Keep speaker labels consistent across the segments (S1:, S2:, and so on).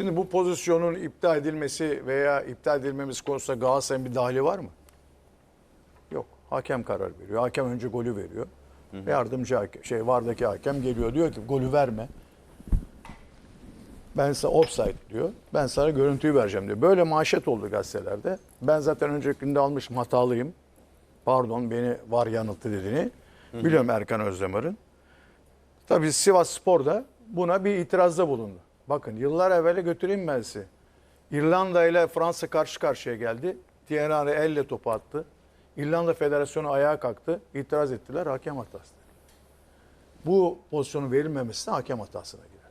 S1: Şimdi bu pozisyonun iptal edilmesi veya iptal edilmemiz konusunda Galatasaray'ın bir dahili var mı? Yok. Hakem karar veriyor. Hakem önce golü veriyor. Yardımcı hakem, şey vardaki hakem geliyor diyor ki golü verme. Ben sana offside diyor. Ben sana görüntüyü vereceğim diyor. Böyle manşet oldu gazetelerde. Ben zaten önceki günde almışım hatalıyım. Pardon beni var yanılttı dediğini. Biliyorum Erkan Özdemir'in. Tabii Sivas Spor da buna bir itirazda bulundu. Bakın yıllar evvele götüreyim ben sizi. İrlanda ile Fransa karşı karşıya geldi. Thierry elle topu attı. İrlanda Federasyonu ayağa kalktı. İtiraz ettiler. Hakem hatası. Bu pozisyonun verilmemesi hakem hatasına girer.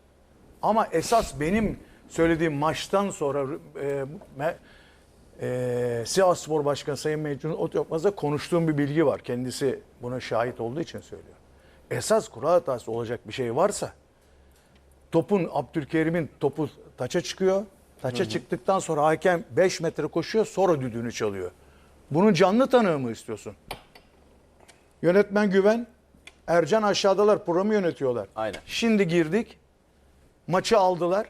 S1: Ama esas benim söylediğim maçtan sonra e, e, Sivas Spor Başkanı Sayın Mecnun Otyokmaz'da konuştuğum bir bilgi var. Kendisi buna şahit olduğu için söylüyor. Esas kural hatası olacak bir şey varsa topun Abdülkerim'in topu taça çıkıyor. Taça çıktıktan sonra hakem 5 metre koşuyor sonra düdüğünü çalıyor. Bunun canlı tanığı mı istiyorsun? Yönetmen Güven, Ercan aşağıdalar programı yönetiyorlar.
S2: Aynen.
S1: Şimdi girdik. Maçı aldılar.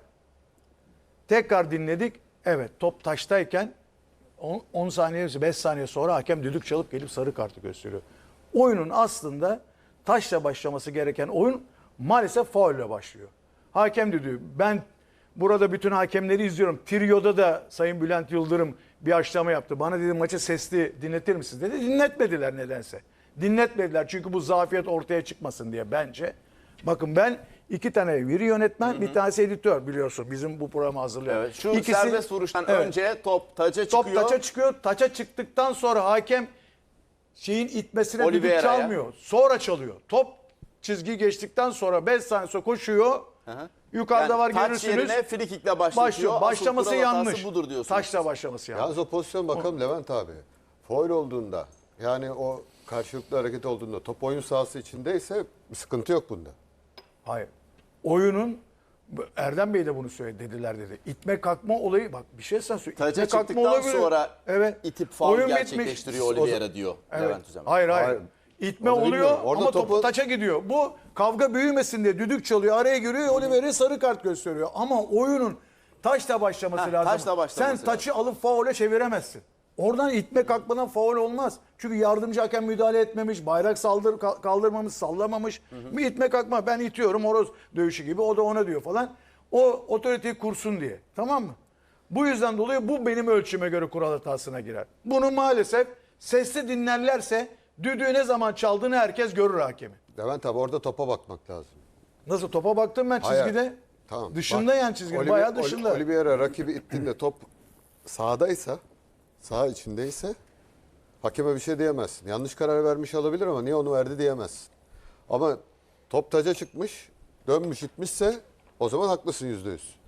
S1: Tekrar dinledik. Evet top taştayken 10 10 saniye 5 saniye sonra hakem düdük çalıp gelip sarı kartı gösteriyor. Oyunun aslında taşla başlaması gereken oyun maalesef faulle başlıyor. Hakem düdüğü. Ben burada bütün hakemleri izliyorum. Trio'da da Sayın Bülent Yıldırım bir açıklama yaptı. Bana dedi maçı sesli dinletir misiniz dedi. Dinletmediler nedense. Dinletmediler çünkü bu zafiyet ortaya çıkmasın diye bence. Bakın ben iki tane bir yönetmen, bir tanesi editör biliyorsun. Bizim bu programı hazırlayan.
S2: Evet, şu
S1: İkisi-
S2: serbest vuruştan
S1: Evet.
S2: önce top taça
S1: Top
S2: çıkıyor.
S1: taça çıkıyor. Taça çıktıktan sonra hakem şeyin itmesine düdük çalmıyor. Sonra çalıyor. Top çizgi geçtikten sonra 5 saniye koşuyor.
S2: Hı.
S1: Yukarıda
S2: Yani
S1: var
S2: taç
S1: görürsünüz.
S2: yerine frikikle başlatıyor.
S1: Başlıyor. Başlaması yanlış.
S2: budur diyorsunuz.
S1: Taşla başlaması yanlış.
S3: Yalnız o pozisyon bakalım Levent abi. Foul olduğunda yani o karşılıklı hareket olduğunda top oyun sahası içindeyse bir sıkıntı yok bunda.
S1: Hayır. Oyunun Erdem Bey de bunu söyledi dediler dedi. İtme kalkma olayı bak bir şey sen söyle.
S2: Taça
S1: İtme kalkma olabilir.
S2: sonra
S1: evet.
S2: itip faul gerçekleştiriyor
S1: O-
S2: Oliveira diyor
S1: Evet.
S2: Levent Üzemen.
S1: Hayır hayır.
S3: Hayır.
S1: İtme
S3: Orada
S1: oluyor
S3: bilmiyorum. Orada
S1: ama topu
S3: topu-
S1: taça gidiyor. Bu kavga büyümesin diye düdük çalıyor. Araya giriyor. Oliveira'ya sarı kart gösteriyor. Ama oyunun taçla başlaması
S2: Heh,
S1: lazım.
S2: taçla başlaması
S1: Sen taçı alıp faule çeviremezsin. Oradan itme kalkmadan faul olmaz. Çünkü yardımcı hakem müdahale etmemiş, bayrak saldır ka- kaldırmamış, sallamamış. Bir itme kalkma ben itiyorum horoz dövüşü gibi o da ona diyor falan. O otoriteyi kursun diye. Tamam mı? Bu yüzden dolayı bu benim ölçüme göre kural hatasına girer. Bunu maalesef sesli dinlerlerse düdüğü ne zaman çaldığını herkes görür hakemi.
S3: Levent abi orada topa bakmak lazım.
S1: Nasıl topa baktım ben
S3: Hayır.
S1: çizgide.
S3: Tamam.
S1: Dışında
S3: bak.
S1: yani çizginin
S3: Olive-
S1: bayağı dışında.
S3: Oliveira rakibi ittiğinde top sahadaysa, saha içindeyse hakeme bir şey diyemezsin. Yanlış karar vermiş olabilir ama niye onu verdi diyemezsin. Ama top taca çıkmış, dönmüş itmişse o zaman haklısın yüzde yüz.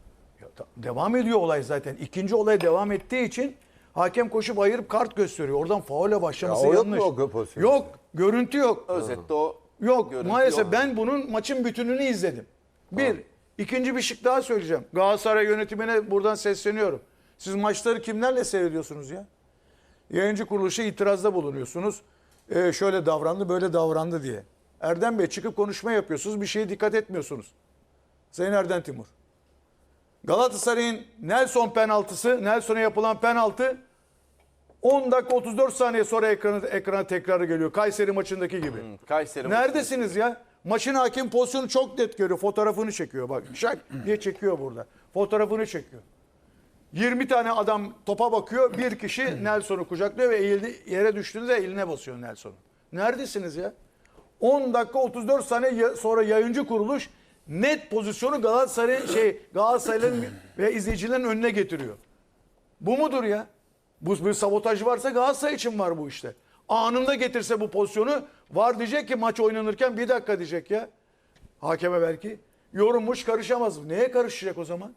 S1: Devam ediyor olay zaten. İkinci olay devam ettiği için hakem koşup ayırıp kart gösteriyor. Oradan faule başlaması
S3: Ya o yok
S1: yanlış.
S3: mu o pozisyon?
S1: Yok. Görüntü yok.
S2: Özette o
S1: Yok.
S2: görüntü
S1: Maalesef
S2: yok.
S1: ben bunun maçın bütününü izledim. Bir. ikinci bir şık daha söyleyeceğim. Galatasaray yönetimine buradan sesleniyorum. Siz maçları kimlerle seyrediyorsunuz ya? Yayıncı kuruluşa itirazda bulunuyorsunuz. Ee, şöyle davrandı, böyle davrandı diye. Erdem Bey çıkıp konuşma yapıyorsunuz. Bir şeye dikkat etmiyorsunuz. Sayın Erdem Timur. Galatasaray'ın Nelson penaltısı, Nelson'a yapılan penaltı 10 dakika 34 saniye sonra ekrana, ekrana tekrarı geliyor. Kayseri maçındaki gibi.
S2: Kayseri
S1: Neredesiniz ya? Maçın hakim pozisyonu çok net görüyor. Fotoğrafını çekiyor bak. Şak diye çekiyor burada. Fotoğrafını çekiyor. 20 tane adam topa bakıyor. Bir kişi Nelson'u kucaklıyor ve eğildi, yere düştüğünde eline basıyor Nelson'u. Neredesiniz ya? 10 dakika 34 saniye sonra yayıncı kuruluş net pozisyonu Galatasaray şey Galatasaray'ın ve izleyicilerin önüne getiriyor. Bu mudur ya? Bu bir sabotaj varsa Galatasaray için var bu işte. Anında getirse bu pozisyonu var diyecek ki maç oynanırken bir dakika diyecek ya. Hakeme belki. Yorummuş karışamaz. Neye karışacak o zaman?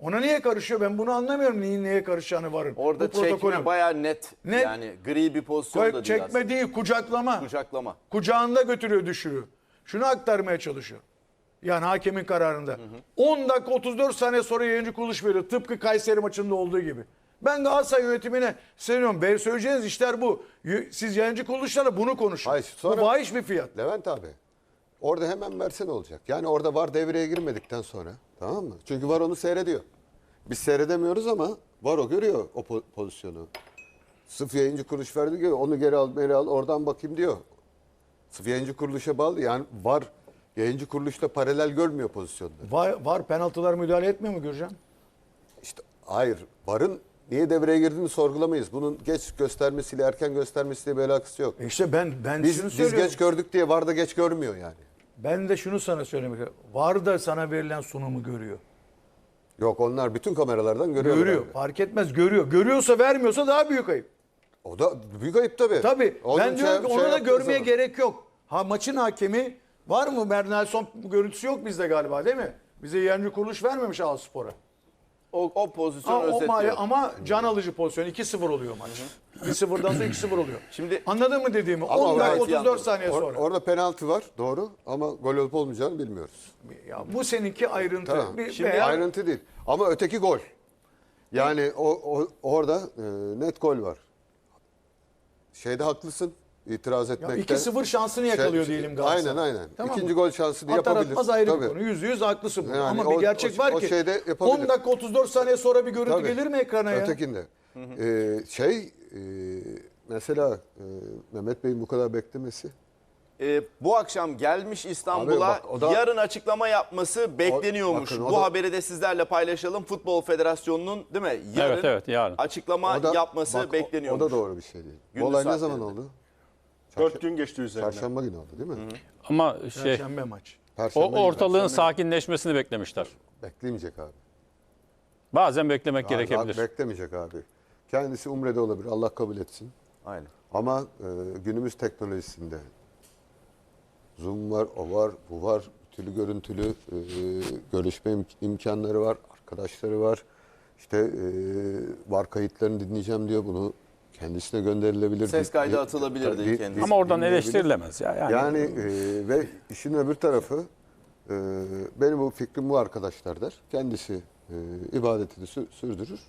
S1: Ona niye karışıyor? Ben bunu anlamıyorum. Neyin neye karışacağını varın.
S2: Orada
S1: Bu
S2: çekme bayağı net.
S1: Net.
S2: Yani gri bir pozisyon da değil
S1: Çekme
S2: aslında.
S1: değil, kucaklama.
S2: Kucaklama.
S1: Kucağında götürüyor düşürüyor. Şunu aktarmaya çalışıyor. Yani hakemin kararında. 10 dakika 34 saniye sonra yayıncı kuruluş veriyor. Tıpkı Kayseri maçında olduğu gibi. Ben Galatasaray yönetimine seviyorum. Ben söyleyeceğiniz işler bu. Siz yayıncı kuruluşlarla bunu konuşun.
S3: Hayır, sonra-
S1: Bu fahiş bir fiyat.
S3: Levent abi orada hemen versen olacak. Yani orada var devreye girmedikten sonra tamam mı? Çünkü var onu seyrediyor. Biz seyredemiyoruz ama var o görüyor o po- pozisyonu. Sıfır yayıncı kuruluş verdi diyor. Onu geri al, geri al oradan bakayım diyor. Sıfır yayıncı kuruluşa bağlı. Yani var yayıncı kuruluşla paralel görmüyor pozisyonları.
S1: Var, var penaltılar müdahale etmiyor mu Gürcan?
S3: İşte hayır. Varın niye devreye girdiğini sorgulamayız. Bunun geç göstermesiyle erken göstermesiyle bir alakası yok.
S1: E İşte ben ben
S3: Biz,
S1: şunu
S3: biz
S1: söylüyorum.
S3: geç gördük diye var da geç görmüyor yani.
S1: Ben de şunu sana söylemek istiyorum. Var da sana verilen sunumu görüyor.
S3: Yok onlar bütün kameralardan görüyor.
S1: Görüyor. Fark etmez görüyor. Görüyorsa vermiyorsa daha büyük ayıp.
S3: O da büyük ayıp tabii.
S1: Tabii.
S3: Onun
S1: ben
S3: şey-
S1: diyorum ki
S3: şey
S1: ona da
S3: yaptığı
S1: görmeye
S3: zaman.
S1: gerek yok. Ha maçın hakemi var mı? Bernelson görüntüsü yok bizde galiba değil mi? Bize yayıncı kuruluş vermemiş Ağusspor'a.
S2: O, o pozisyon
S1: Ama, o
S2: özetliyor.
S1: ma- ama can alıcı pozisyon 2-0 oluyor maç. 1-0'dan sonra 2-0 oluyor.
S2: Şimdi-
S1: anladın mı dediğimi?
S3: Ama
S1: 10 dakika
S2: gayet iyi
S1: 34
S2: anladım.
S1: saniye
S3: Or-
S1: sonra.
S3: orada penaltı var doğru ama gol olup olmayacağını bilmiyoruz.
S1: ya bu seninki ayrıntı.
S3: Tamam.
S1: Bir,
S3: Şimdi
S1: veya-
S3: ayrıntı değil. Ama öteki gol. Yani o, o- orada e, net gol var. Şeyde haklısın. İtiraz
S1: ya
S3: etmekte.
S1: 2-0 şansını
S3: Şey-
S1: yakalıyor diyelim Galatasaray.
S3: Aynen aynen.
S1: Tamam
S3: İkinci
S1: mı?
S3: gol şansını
S1: Atar
S3: yapabilir.
S1: atmaz ayrı
S3: Tabii.
S1: bir konu. Yüzde yüz haklısın.
S3: Yani
S1: Ama
S3: o-
S1: bir gerçek
S3: o-
S1: var
S3: o
S1: ki
S3: şeyde yapabilir.
S1: 10 dakika 34 saniye sonra bir görüntü
S3: Tabii.
S1: gelir mi ekrana ya?
S3: Ötekinde. Ee, şey e, mesela e, Mehmet Bey'in bu kadar beklemesi.
S2: Ee, bu akşam gelmiş İstanbul'a
S3: o da-
S2: yarın açıklama yapması bekleniyormuş.
S3: bakın, o
S2: bu
S3: da-
S2: haberi de sizlerle paylaşalım. Futbol Federasyonunun değil mi? Yarın
S4: Evet, evet, yarın.
S2: açıklama
S3: O da-
S2: yapması
S3: bak, o-
S2: bekleniyormuş.
S3: O da doğru bir şey değil. Bu
S2: Gündüz
S3: olay ne zaman oldu?
S5: Dört gün geçti üzerinden.
S3: Çarşamba günü oldu değil mi?
S4: Ama şey
S1: Perşembe maç.
S3: Perşembe
S4: o
S3: günü.
S4: ortalığın sakinleşmesini beklemişler.
S3: Bekleyemeyecek abi.
S4: Bazen beklemek
S3: Abi,
S4: gerekebilir.
S3: abi beklemeyecek abi. Kendisi Umre'de olabilir. Allah kabul etsin.
S2: Aynen.
S3: Ama e, günümüz teknolojisinde Zoom var, o var, bu var. Türlü görüntülü e, görüşme im- imkanları var. Arkadaşları var. İşte e, var kayıtlarını dinleyeceğim diyor. Bunu kendisine gönderilebilir.
S2: Ses kaydı
S3: di-
S2: atılabilir
S3: di-
S2: diye
S3: di-
S2: kendisi.
S4: Ama oradan eleştirilemez ya. Yani,
S3: Yani e, ve işin öbür tarafı e, benim bu fikrim bu arkadaşlar der. Kendisi e, ibadetini sü- sürdürür.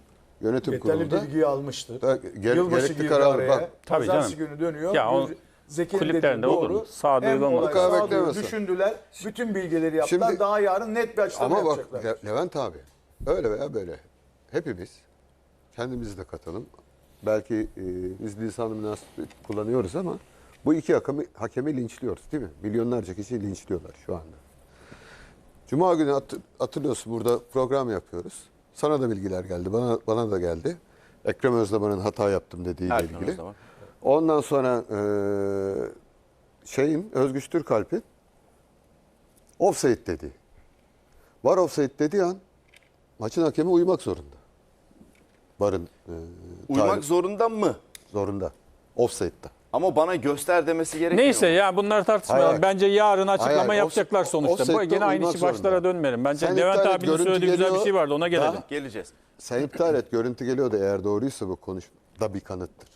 S3: Yönetim
S1: Yeterli
S3: kurulunda
S1: bilgiyi almıştır.
S3: Da- ger-
S1: Yılbaşı
S3: gerekli
S1: girdi
S3: kararı
S1: araya.
S3: bak.
S4: Tabii
S1: Pazartesi günü dönüyor.
S4: Ya o
S1: Zeki'nin
S4: kulüplerinde olur
S1: doğru.
S4: mu? Sağduyu
S1: Hem
S4: olmaz.
S3: beklemezsin.
S1: düşündüler. Bütün bilgileri yaptılar.
S3: Şimdi-
S1: Daha yarın net bir açıklama
S3: Ama bak
S1: yapacaklar.
S3: Le- Levent abi öyle veya böyle hepimiz kendimizi de katalım. Belki e, biz lisan-ı münasebet kullanıyoruz ama bu iki hakemi, hakemi linçliyoruz değil mi? Milyonlarca kişi linçliyorlar şu anda. Cuma günü hat- hatırlıyorsun burada program yapıyoruz. Sana da bilgiler geldi, bana bana da geldi. Ekrem Özdamar'ın hata yaptım dediğiyle
S2: Erkan
S3: ilgili.
S2: Özdamar.
S3: Ondan sonra e, şeyin Özgüç Türkalp'in offside dedi. Var offside dediği an maçın hakemi uyumak zorunda. Varın e,
S2: Uymak
S3: tarih-
S2: zorunda mı?
S3: zorunda. Offside'da.
S2: Ama bana göster demesi gerekmiyor.
S4: Neyse
S2: mu?
S4: ya bunları tartışmayalım.
S3: Hayır.
S4: Bence yarın açıklama
S3: Hayır, hayır.
S4: yapacaklar
S3: O-
S4: sonuçta. Bu gene aynı işi başlara dönmeyelim. Bence
S3: Sen
S4: Levent abinin söylediği güzel bir şey vardı ona gelelim.
S3: Daha-
S2: Geleceğiz.
S3: Sen iptal et görüntü geliyor da eğer doğruysa bu konuş da bir kanıttır.